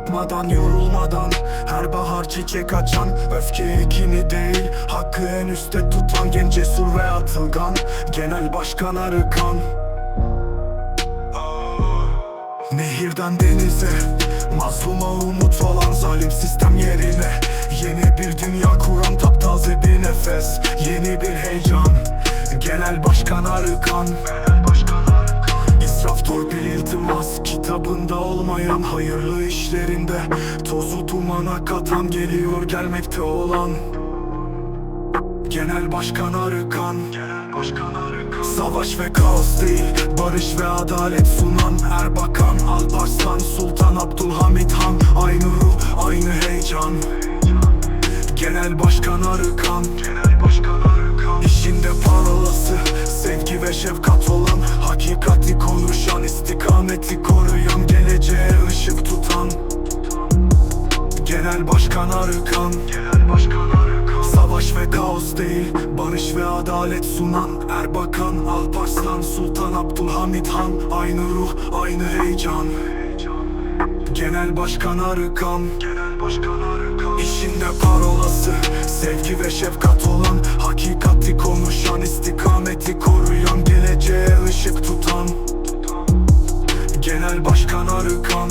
bıkmadan yorulmadan Her bahar çiçek açan Öfke ekini değil Hakkı en üstte tutan Genç cesur ve atılgan Genel Başkan Arıkan. Nehirden denize Mazluma umut olan zalim sistem yerine Yeni bir dünya kuran taptaze bir nefes Yeni bir heyecan Genel Başkan Arıkan olmayan hayırlı işlerinde. Tozu dumana katan geliyor gelmekte olan. Genel Başkan Arıkan. Savaş ve kaos değil Barış ve adalet sunan Erbakan, Alparslan, Sultan Abdülhamit Han. Aynı ruh, aynı heyecan. Genel Başkan Arıkan. İşinde parolası Sevgi ve şefkat olan Hakikati konuşan istikameti koruyan Geleceğe ışık tutan Genel Başkan Arıkan. Savaş ve kaos değil Barış ve adalet sunan Erbakan, Alparslan, Sultan Abdülhamit Han. Aynı ruh, aynı heyecan. Genel Başkan Arıkan. İşinde parolası Sevgi ve şefkat olan Hakikati konuşan Genel Başkan Arıkan